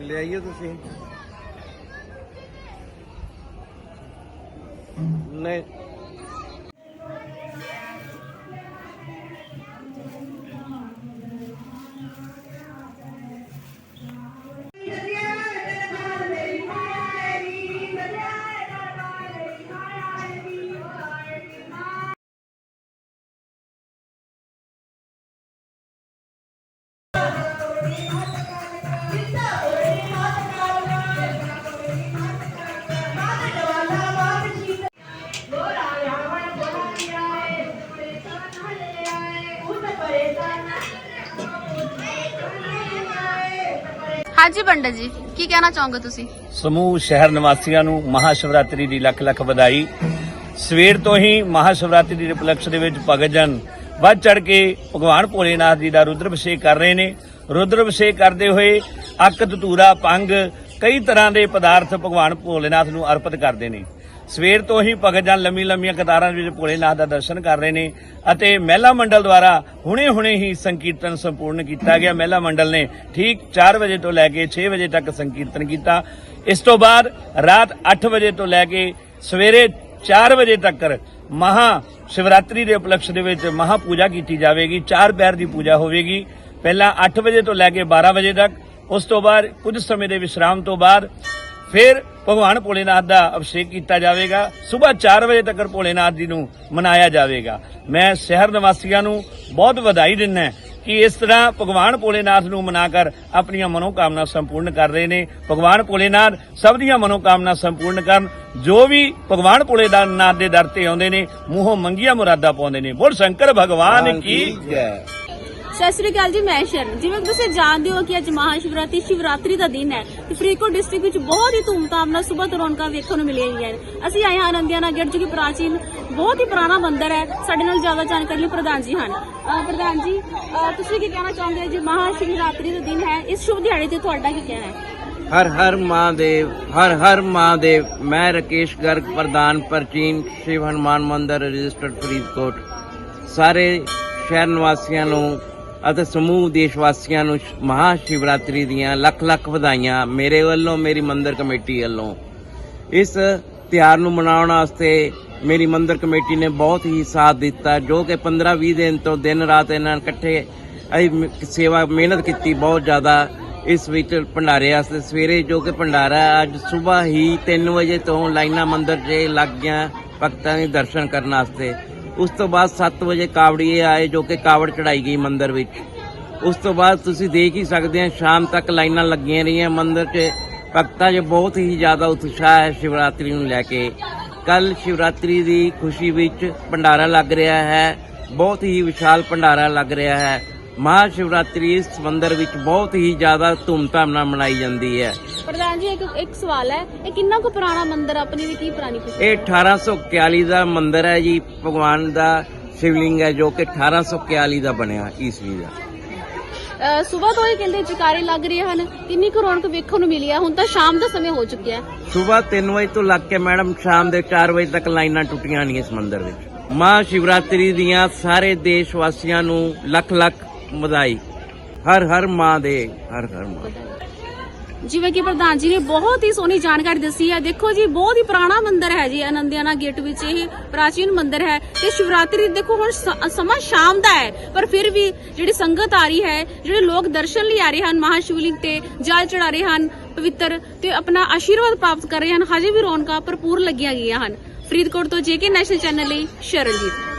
ਲੈ ਆਈਓ ਤੁਸੀਂ। ਨਹੀਂ। ਹਾਂਜੀ ਪੰਡਤ ਜੀ, ਕੀ ਕਹਿਣਾ ਚਾਹੋਗੇ ਤੁਸੀਂ? ਸਮੂਹ ਸ਼ਹਿਰ ਨਿਵਾਸੀਆਂ ਨੂੰ ਮਹਾ ਸ਼ਿਵਰਾਤਰੀ ਦੀ ਲੱਖ ਲੱਖ ਵਧਾਈ। ਸਵੇਰ ਤੋਂ ਹੀ ਮਹਾ ਸ਼ਿਵਰਾਤਰੀ ਦੇ ਉਪਲਕਸ਼ ਦੇ ਵਿੱਚ ਭਗਤ ਜਨ ਵੱਧ ਚੜ ਕੇ ਭਗਵਾਨ ਭੋਲੇਨਾਥ ਜੀ ਦਾ ਰੁਦਰ ਅਭਿਸ਼ੇਕ ਕਰ ਰਹੇ ਨੇ। ਰੁਦਰ ਅਭਿਸ਼ੇਕ ਕਰਦੇ ਹੋਏ ਅੱਕ ਧਤੂਰਾ, ਪੰਗ ਕਈ ਤਰ੍ਹਾਂ ਦੇ ਪਦਾਰਥ ਭਗਵਾਨ ਭੋਲੇਨਾਥ ਨੂੰ ਅਰਪਿਤ ਕਰਦੇ ਨੇ। ਸਵੇਰ ਤੋਂ ਹੀ ਭਗਤ ਜਨ ਲੰਮੀ ਲੰਮੀਆਂ ਕਤਾਰਾਂ ਵਿੱਚ ਭੋਲੇਨਾਥ ਦਾ ਦਰਸ਼ਨ ਕਰ ਰਹੇ ਨੇ ਅਤੇ ਮਹਿਲਾ ਮੰਡਲ ਦੁਆਰਾ ਹੁਣੇ-ਹੁਣੇ ਹੀ ਸੰਕੀਰਤਨ ਸੰਪੂਰਨ ਕੀਤਾ ਗਿਆ। ਮਹਿਲਾ ਮੰਡਲ ਨੇ ਠੀਕ 4 ਵਜੇ ਤੋਂ ਲੈ ਕੇ 6 ਵਜੇ ਤੱਕ ਸੰਕੀਰਤਨ ਕੀਤਾ। ਇਸ ਤੋਂ ਬਾਅਦ ਰਾਤ 8 ਵਜੇ ਤੋਂ ਲੈ ਕੇ ਸਵੇਰੇ 4 ਵਜੇ ਤੱਕ ਮਹਾ ਸ਼ਿਵਰਾਤਰੀ ਦੇ ਉਪਲਕਸ਼ ਦੇ ਵਿੱਚ ਮਹਾ ਪੂਜਾ ਕੀਤੀ ਜਾਵੇਗੀ। ਚਾਰ ਪੈਰ ਦੀ ਪੂਜਾ ਹੋਵੇਗੀ। ਪਹਿਲਾਂ 8 ਵਜੇ ਤੋਂ ਲੈ ਕੇ 12 ਵਜੇ ਤੱਕ। ਉਸ ਤੋਂ ਬਾਅਦ ਕੁਝ ਸਮੇਂ ਦੇ ਵਿਸ਼ਰਾਮ ਤੋਂ ਬਾਅਦ ਫਿਰ ਭਗਵਾਨ ਭੋਲੇਨਾਥ ਦਾ ਅਭਿਸ਼ੇਕ ਕੀਤਾ ਜਾਵੇਗਾ। ਸਵੇਰ 4 ਵਜੇ ਤੱਕ ਭੋਲੇਨਾਥ ਜੀ ਨੂੰ ਮਨਾਇਆ ਜਾਵੇਗਾ। ਮੈਂ ਸ਼ਹਿਰ ਨਿਵਾਸੀਆਂ ਨੂੰ ਬਹੁਤ ਵਧਾਈ ਦਿੰਦਾ ਕਿ ਇਸ ਤਰ੍ਹਾਂ ਭਗਵਾਨ ਭੋਲੇਨਾਥ ਨੂੰ ਮਨਾ ਕਰ ਆਪਣੀਆਂ ਮਨੋਕਾਮਨਾ ਸੰਪੂਰਨ ਕਰ ਰਹੇ ਨੇ। ਭਗਵਾਨ ਭੋਲੇਨਾਥ ਸਭ ਦੀਆਂ ਮਨੋਕਾਮਨਾ ਸੰਪੂਰਨ ਕਰਨ। ਜੋ ਵੀ ਭਗਵਾਨ ਭੋਲੇਨਾਥ ਦੇ ਦਰ ਤੇ ਆਉਂਦੇ ਨੇ ਮੂੰਹੋਂ ਮੰਗੀਆਂ ਮੁਰਾਦਾਂ ਪਾਉਂਦੇ ਨੇ। ਬੋਲ ਸ਼ੰਕਰ ਭਗਵਾਨ ਕੀ ਜੈ ਸਤਿ ਸ੍ਰੀ ਅਕਾਲ ਜੀ, ਮੈਂ ਸ਼ਰਨ। ਜਿਵੇਂ ਤੁਸੀਂ ਜਾਣਦੇ ਹੋ ਕਿ ਅੱਜ ਮਹਾ ਸ਼ਿਵਰਾਤਰੀ ਦਾ ਦਿਨ ਹੈ ਤੇ ਫਰੀਦਕੋਟ ਡਿਸਟ੍ਰਿਕਟ ਵਿੱਚ ਬਹੁਤ ਹੀ ਧੂਮਧਾਮ ਨਾਲ ਸਵੇਰ ਤੋਂ ਰੌਣਕਾਂ ਵੇਖਣ ਨੂੰ ਮਿਲੀਆਂ ਹੋਈਆਂ ਨੇ। ਅਸੀਂ ਆਏ ਹਾਂ ਆਨੰਦਿਆਨਾ ਗੇਟ ਜੋ ਕਿ ਪ੍ਰਾਚੀਨ, ਬਹੁਤ ਹੀ ਪੁਰਾਣਾ ਮੰਦਿਰ ਹੈ। ਸਾਡੇ ਨਾਲ ਜ਼ਿਆਦਾ ਜਾਣਕਾਰੀ ਲਈ ਪ੍ਰਧਾਨ ਜੀ ਹਨ। ਪ੍ਰਧਾਨ ਜੀ ਤੁਸੀਂ ਕੀ ਕਹਿਣਾ ਚਾਹੋਗੇ ਜੀ ਮਹਾ ਦਾ ਦਿਨ ਹੈ? ਇਸ ਸ਼ੁਭ ਦਿਹਾੜੇ ਤੇ ਤੁਹਾਡਾ ਕੀ ਕਹਿਣਾ ਹੈ? ਹਰ ਹਰ ਮਹਾਦੇਵ, ਹਰ ਹਰ ਮਹਾਦੇਵ, ਮੈਂ ਰਕੇਸ਼ ਗਰਗ, ਪ੍ਰਧਾਨ ਪ੍ਰਚੀਨ ਸ਼ਿਵ ਹਨੂਮਾਨ ਮੰਦਿਰ, ਰਜਿਸਟਰਡ ਫਰੀਦਕੋਟ। ਸਾਰੇ ਸ਼ਹਿਰ ਨਿਵਾਸੀਆਂ ਨੂੰ ਅਤੇ ਸਮੂਹ ਦੇਸ਼ ਵਾਸੀਆਂ ਨੂੰ ਮਹਾ ਸ਼ਿਵਰਾਤਰੀ ਦੀਆਂ ਲੱਖ ਲੱਖ ਵਧਾਈਆਂ ਮੇਰੇ ਵੱਲੋਂ, ਮੇਰੀ ਮੰਦਰ ਕਮੇਟੀ ਵੱਲੋਂ। ਇਸ ਤਿਉਹਾਰ ਨੂੰ ਮਨਾਉਣ ਵਾਸਤੇ ਮੇਰੀ ਮੰਦਰ ਕਮੇਟੀ ਨੇ ਬਹੁਤ ਹੀ ਸਾਥ ਦਿੱਤਾ, ਜੋ ਕਿ 15-20 ਦਿਨ ਤੋਂ ਦਿਨ ਰਾਤ ਇਹਨਾਂ ਇਕੱਠੇ ਅਸੀਂ ਸੇਵਾ ਮਿਹਨਤ ਕੀਤੀ ਬਹੁਤ ਜ਼ਿਆਦਾ ਇਸ ਵਿੱਚ ਭੰਡਾਰੇ ਵਾਸਤੇ। ਸਵੇਰੇ ਜੋ ਕਿ ਭੰਡਾਰਾ ਅੱਜ ਸਵੇਰ ਹੀ 3 ਵਜੇ ਤੋਂ ਲਾਈਨਾਂ ਮੰਦਰ 'ਚ ਲੱਗ ਗਿਆ ਭਗਤਾਂ ਦੇ ਦਰਸ਼ਨ ਕਰਨ ਵਾਸਤੇ ਉਸ ਤੋਂ ਬਾਅਦ 7 ਵਜੇ ਕਾਵੜੀਏ ਆਏ ਜੋ ਕਿ ਕਾਵੜ ਚੜਾਈ ਗਈ ਮੰਦਿਰ ਵਿੱਚ। ਉਸ ਤੋਂ ਬਾਅਦ ਤੁਸੀਂ ਦੇਖ ਹੀ ਸਕਦੇ ਆ, ਸ਼ਾਮ ਤੱਕ ਲਾਈਨਾਂ ਲੱਗੀਆਂ ਰਹੀਆਂ ਮੰਦਿਰ 'ਚ। ਭਗਤਾਂ 'ਚ ਬਹੁਤ ਹੀ ਜ਼ਿਆਦਾ ਉਤਸ਼ਾਹ ਹੈ ਸ਼ਿਵਰਾਤਰੀ ਨੂੰ ਲੈ ਕੇ। ਕੱਲ ਸ਼ਿਵਰਾਤਰੀ ਦੀ ਖੁਸ਼ੀ ਵਿੱਚ ਭੰਡਾਰਾ ਲੱਗ ਰਿਹਾ ਹੈ, ਬਹੁਤ ਹੀ ਵਿਸ਼ਾਲ ਭੰਡਾਰਾ ਲੱਗ ਰਿਹਾ ਹੈ। ਮਹਾ ਸ਼ਿਵਰਾਤਰੀ ਇਸ ਮੰਦਿਰ ਵਿੱਚ ਬਹੁਤ ਹੀ ਜ਼ਿਆਦਾ ਧੂਮਧਾਮ ਨਾਲ ਮਨਾਈ ਜਾਂਦੀ ਹੈ। ਪ੍ਰਧਾਨ ਜੀ ਇੱਕ ਇੱਕ ਸਵਾਲ ਹੈ ਇਹ ਕਿੰਨਾ ਕੁ ਪੁਰਾਣਾ ਮੰਦਿਰ ਹੈ? ਆਪਣੀ ਵੀ ਕੀ ਪੁਰਾਣੀ ਖੁਸ਼ੀ? ਇਹ 1841 ਦਾ ਮੰਦਿਰ ਹੈ ਜੀ। ਭਗਵਾਨ ਦਾ ਸ਼ਿਵਲਿੰਗ ਹੈ ਜੋ ਕਿ 1841 ਦਾ ਬਣਿਆ ਈਸਵੀ ਦਾ। ਸਵੇਰ ਤੋਂ ਹੀ ਕਹਿੰਦੇ ਚਿਕਾਰੇ ਲੱਗ ਰਹੇ ਹਨ। ਕਿੰਨੀ ਕੁ ਰੌਣਕ ਵੇਖਣ ਨੂੰ ਮਿਲੀ ਹੈ? ਹੁਣ ਤਾਂ ਸ਼ਾਮ ਦਾ ਸਮੇਂ ਹੋ ਚੁੱਕਿਆ ਹੈ। ਸਵੇਰ 3 ਵਜੇ ਤੋਂ ਲੱਗ ਕੇ ਮੈਡਮ ਸ਼ਾਮ ਦੇ 4 ਵਜੇ ਤੱਕ ਲਾਈਨਾਂ ਟੁੱਟੀਆਂ ਨਹੀਂ ਇਸ ਮੰਦਿਰ ਵਿੱਚ। ਮਹਾ ਸ਼ਿਵਰਾਤਰੀ ਦੀਆਂ ਸਾਰੇ ਦੇਸ਼ ਵਾਸੀਆਂ ਨੂੰ ਲੱਖ ਲੱਖ ਵਧਾਈ। ਹਰ ਹਰ ਮਾਂ ਦੇ, ਹਰ ਹਰ ਮਾਂ। ਜਿਵੇਂ ਕਿ ਪ੍ਰਧਾਨ ਜੀ ਨੇ ਬਹੁਤ ਹੀ ਸੋਹਣੀ ਜਾਣਕਾਰੀ ਦੱਸੀ ਹੈ। ਦੇਖੋ ਜੀ, ਬਹੁਤ ਹੀ ਪੁਰਾਣਾ ਮੰਦਿਰ ਹੈ ਜੀ ਆਨੰਦਿਆਨਾ ਗੇਟ ਵਿੱਚ। ਇਹ ਪ੍ਰਾਚੀਨ ਮੰਦਿਰ ਹੈ ਤੇ ਸ਼ਿਵਰਾਤਰੀ ਦੇਖੋ ਹੁਣ ਸਮਾਂ ਸ਼ਾਮ ਦਾ ਹੈ, ਪਰ ਫਿਰ ਵੀ ਜਿਹੜੀ ਸੰਗਤ ਆ ਰਹੀ ਹੈ, ਜਿਹੜੇ ਲੋਕ ਦਰਸ਼ਨ ਲਈ ਆ ਰਹੇ ਹਨ, ਮਹਾਸ਼ਿਵਲਿੰਗ ਤੇ ਜਲ ਚੜਾ ਰਹੇ ਹਨ, ਪਵਿੱਤਰ ਤੇ ਆਪਣਾ ਆਸ਼ੀਰਵਾਦ ਪ੍ਰਾਪਤ ਕਰ ਰਹੇ ਹਨ, ਹਜੇ ਵੀ ਰੌਣਕਾਂ ਭਰਪੂਰ ਲੱਗੀਆਂ ਗਈਆਂ ਹਨ। ਫਰੀਦਕੋਟ ਤੋਂ ਜੇਕੇ ਨੈਸ਼ਨਲ ਚੈਨਲ ਲਈ ਸ਼ਰਨਜੀਤ।